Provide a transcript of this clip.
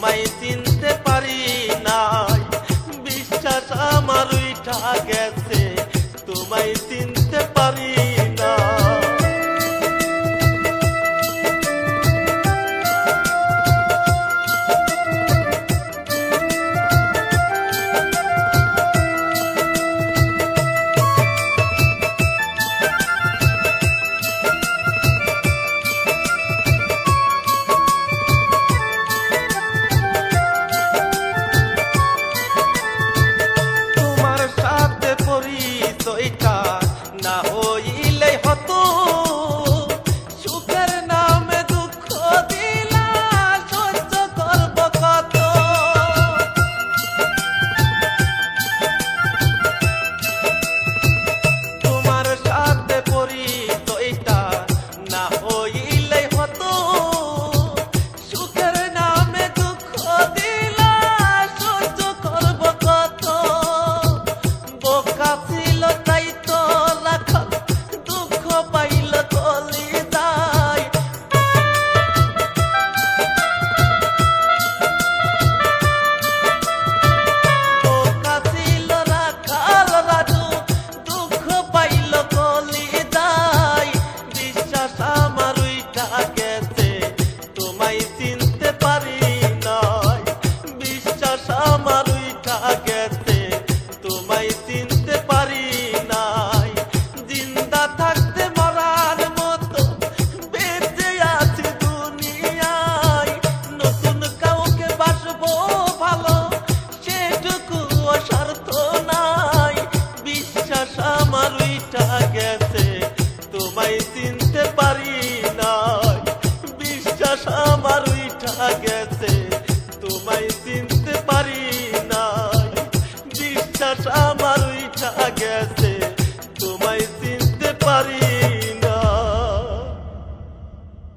তোমায় চিনতে পারি নাই। বিশ্বাস আমার উঠা গেছে তোমায় চিনতে পারি இல்லை আমার উইটা গেছে।